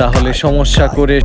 তাহলে সমস্যা করে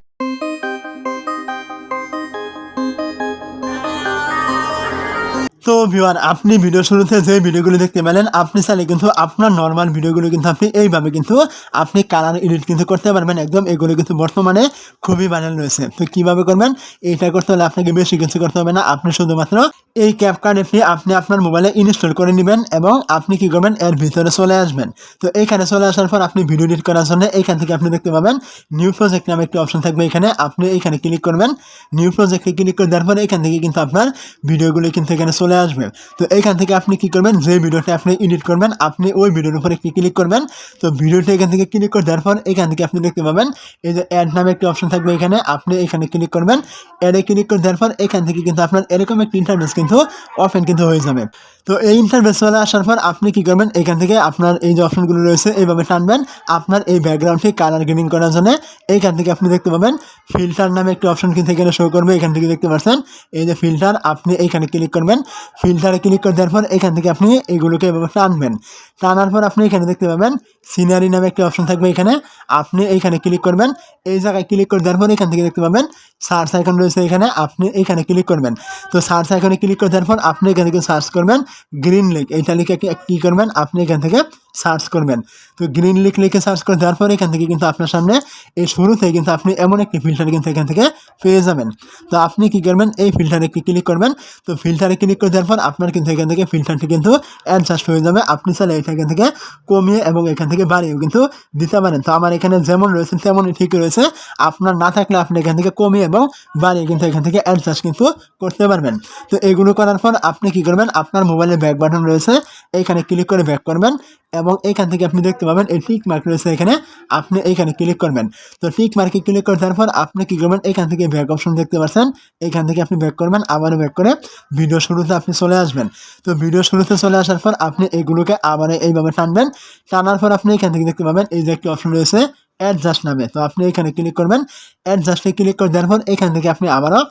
তো ভিউয়ার, আপনি ভিডিও শুরুতে যে ভিডিওগুলো দেখতে পেলেন, আপনি চাইলে কিন্তু আপনার নর্মাল ভিডিওগুলো কিন্তু আপনি এইভাবে কিন্তু আপনি কালার এডিট কিন্তু করতে পারবেন। একদম এগুলো কিন্তু বর্তমানে খুবই ভাইরাল রয়েছে। তো কীভাবে করবেন? এইটা করতে হলে আপনাকে বেশি কিছু করতে হবে না। আপনি শুধুমাত্র এই ক্যাপকার্ড অ্যাপটি আপনি আপনার মোবাইলে ইনস্টল করে নেবেন এবং আপনি কি করবেন? এর ভিতরে চলে আসবেন। তো এইখানে চলে আসার পর আপনি ভিডিও এডিট করার জন্য এইখান থেকে আপনি দেখতে পাবেন নিউ প্রজেক্ট নামে একটি অপশন থাকবে এখানে। আপনি এইখানে ক্লিক করবেন। নিউ প্রজেক্টে ক্লিক করে দেওয়ার পরে এখান থেকে কিন্তু আপনার ভিডিওগুলো কিন্তু এখানে চলে আসবে। তো এইখান থেকে আপনি কি করবেন? যে ভিডিওটা আপনি এডিট করবেন, আপনি ওই ভিডিওর উপরে একটি ক্লিক করবেন। তো ভিডিওটা এখান থেকে ক্লিক করে দেওয়ার পর এখান থেকে আপনি দেখতে পাবেন এই যে অ্যাড নামে একটি অপশন থাকবে এখানে। আপনি এখানে ক্লিক করবেন। অ্যাডে ক্লিক করে দেওয়ার পর এখান থেকে কিন্তু আপনার এরকম একটি ইন্টারভেস কিন্তু ওপেন কিন্তু হয়ে যাবে। তো এই ইন্টারভেস চলে আসার পর আপনি কি করবেন? এখান থেকে আপনার এই যে অপশনগুলো রয়েছে, এইভাবে টানবেন। আপনার এই ব্যাকগ্রাউন্ডটি কালার গ্রেডিং করার জন্য এইখান থেকে আপনি দেখতে পাবেন ফিল্টার নামে একটি অপশন কিন্তু এখানে শো করবে, এখান থেকে দেখতে পাচ্ছেন। এই যে ফিল্টার আপনি এইখানে ক্লিক করবেন। ফিল্টারে ক্লিক করে দেওয়ার পর এখান থেকে আপনি এগুলোকে এভাবে টানবেন। টানার পর আপনি এখানে দেখতে পাবেন সিনারি নামে একটি অপশন থাকবে এখানে। আপনি এইখানে ক্লিক করবেন। এই জায়গায় ক্লিক করে দেওয়ার পর এখান থেকে দেখতে পাবেন সার্চ আইকন রয়েছে এখানে। আপনি এইখানে ক্লিক করবেন। তো সার্চ আইকনে ক্লিক করে দেওয়ার পর আপনি এখান থেকে সার্চ করবেন গ্রিন লিক এইটা লিখে কি- করবেন? আপনি এখান থেকে সার্চ করবেন। তো গ্রিন লিক লিখে সার্চ করে দেওয়ার পর এখান থেকে কিন্তু আপনার সামনে এই শুরুতেই কিন্তু আপনি এমন একটি ফিল্টার কিন্তু এখান থেকে পেয়ে যাবেন। তো আপনি কি করবেন? এই ফিল্টারে ক্লিক করবেন। তো ফিল্টারে ক্লিক করে দেওয়ার পর আপনার কিন্তু এখান থেকে ফিল্টারটি কিন্তু অ্যাডজাস্ট হয়ে যাবে। আপনি চাইলে এটা এখান থেকে কমিয়ে এবং এখান থেকে বাড়িয়েও কিন্তু দিতে পারেন। তো আমার এখানে যেমন রয়েছে, তেমনই ঠিক রয়েছে। আপনার না থাকলে আপনি এখান থেকে কমিয়ে এবং বাড়িয়ে কিন্তু এখান থেকে অ্যাডজাস্ট কিন্তু করতে পারবেন। তো এগুলো করার পর আপনি কি করবেন? আপনার মোবাইলে ব্যাক বাটন রয়েছে। এইখানে ক্লিক করে ব্যাক করবেন এবং এইখান থেকে আপনি দেখতে পাবেন এই টিক মার্ক রয়েছে এখানে। আপনি এইখানে ক্লিক করবেন। তো টিক মার্কে ক্লিক করে দেওয়ার পর আপনি কি করবেন? এখান থেকে ব্যাক অপশন দেখতে পাচ্ছেন। এইখান থেকে আপনি ব্যাক করবেন, আবারও ব্যাক করে ভিডিও শুরুতে আপনি চলে আসবেন। তো ভিডিও শুরুতে চলে আসার পর আপনি এইগুলোকে আবার এইভাবে টানবেন। টানার পর আপনি এখান থেকে দেখতে পাবেন, এই যে একটি অপশন রয়েছে অ্যাডজাস্ট নামে। তো আপনি এখানে ক্লিক করবেন, অ্যাডজাস্টে ক্লিক করে দেওয়ার পর এখান থেকে আপনি আবারও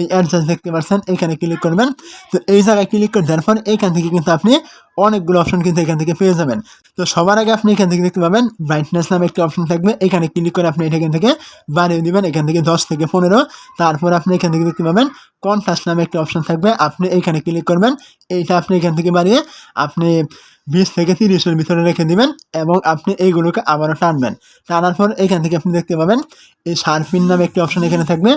এই অ্যাডজাস্ট দেখতে পাচ্ছেন, এখানে ক্লিক করবেন। তো এই জায়গায় ক্লিক করে দেওয়ার পর এখান থেকে কিন্তু আপনি অনেকগুলো অপশন কিন্তু এখান থেকে পেয়ে যাবেন। তো সবার আগে আপনি এখান থেকে দেখতে পাবেন ব্রাইটনেস নামে একটি অপশন থাকবে। এখানে ক্লিক করে আপনি এটা এখান থেকে বাড়িয়ে দেবেন, এখান থেকে দশ থেকে পনেরো। তারপর আপনি এখান থেকে দেখতে পাবেন কন্ট্রাস্ট নামে একটি অপশন থাকবে। আপনি এইখানে ক্লিক করবেন, এইটা আপনি এখান থেকে বাড়িয়ে আপনি বিশ থেকে তিরিশের ভিতরে রেখে দিবেন এবং আপনি এইগুলোকে আবারও টানবেন। টানার পর এখান থেকে আপনি দেখতে পাবেন, এই শার্পিন নামে একটি অপশন এখানে থাকবে।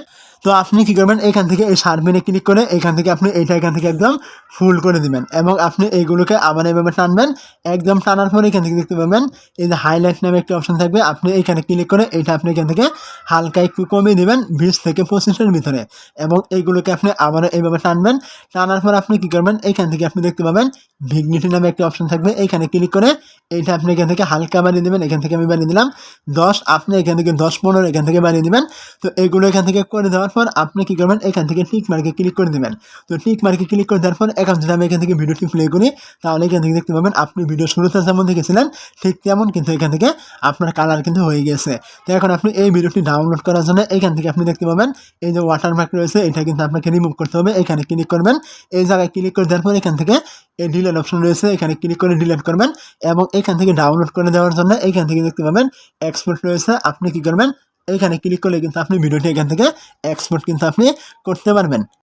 তো আপনি কী করবেন এখান থেকে এই শার্পিনে ক্লিক করে এখান থেকে আপনি এইটা এখান থেকে একদম ফুল করে দিবেন এবং আপনি এইগুলোকে আবার এইভাবে টানবেন একদম টানার পরে এখান থেকে দেখতে পাবেন এই যে হাইলাইট নামে একটি অপশন থাকবে আপনি এখানে ক্লিক করে এটা আপনি এখান থেকে হালকা একটু কমিয়ে দেবেন বিশ থেকে পঁচিশের ভিতরে এবং এইগুলোকে আপনি আবারও এইভাবে টানবেন টানার পর আপনি কী করবেন এইখান থেকে আপনি দেখতে পাবেন ভিগনিটি নামে একটি অপশন থাকবে এইখানে ক্লিক করে এইটা আপনি এখান থেকে হালকা বানিয়ে দেবেন এখান থেকে আমি বানিয়ে দিলাম দশ আপনি এখান থেকে দশ পনেরো এখান থেকে বানিয়ে দেবেন তো এইগুলো এখান থেকে করে দেওয়ার পর আপনি কি করবেন? এখান থেকে টিক মার্কে ক্লিক করে দেবেন তো টিক মার্কে ক্লিক করে দেওয়ার পর এখন যদি আমি এখান থেকে ভিডিওটি প্লে করি, তাহলে এখান থেকে দেখতে পাবেন আপনি ভিডিও শুরুতে যেমন দেখেছিলেন, ঠিক তেমন কিন্তু এখান থেকে আপনার কালার কিন্তু হয়ে গেছে। তো এখন আপনি এই ভিডিওটি ডাউনলোড করার জন্য এখান থেকে আপনি দেখতে পাবেন, এই যে ওয়াটারমার্ক রয়েছে, এটা কিন্তু আপনাকে রিমুভ করতে হবে। এখানে ক্লিক করবেন, এই জায়গায় ক্লিক করে দেওয়ার পর এখান থেকে এই ডিলেট অপশন রয়েছে, এখানে ক্লিক করে ডিলেট করবেন এবং এখান থেকে ডাউনলোড করে দেওয়ার জন্য এখান থেকে দেখতে পাবেন এক্সপোর্ট রয়েছে। আপনি কি করবেন? এখানে ক্লিক করলে কিন্তু আপনি ভিডিওটি এখান থেকে এক্সপোর্ট কিন্তু আপনি করতে পারবেন।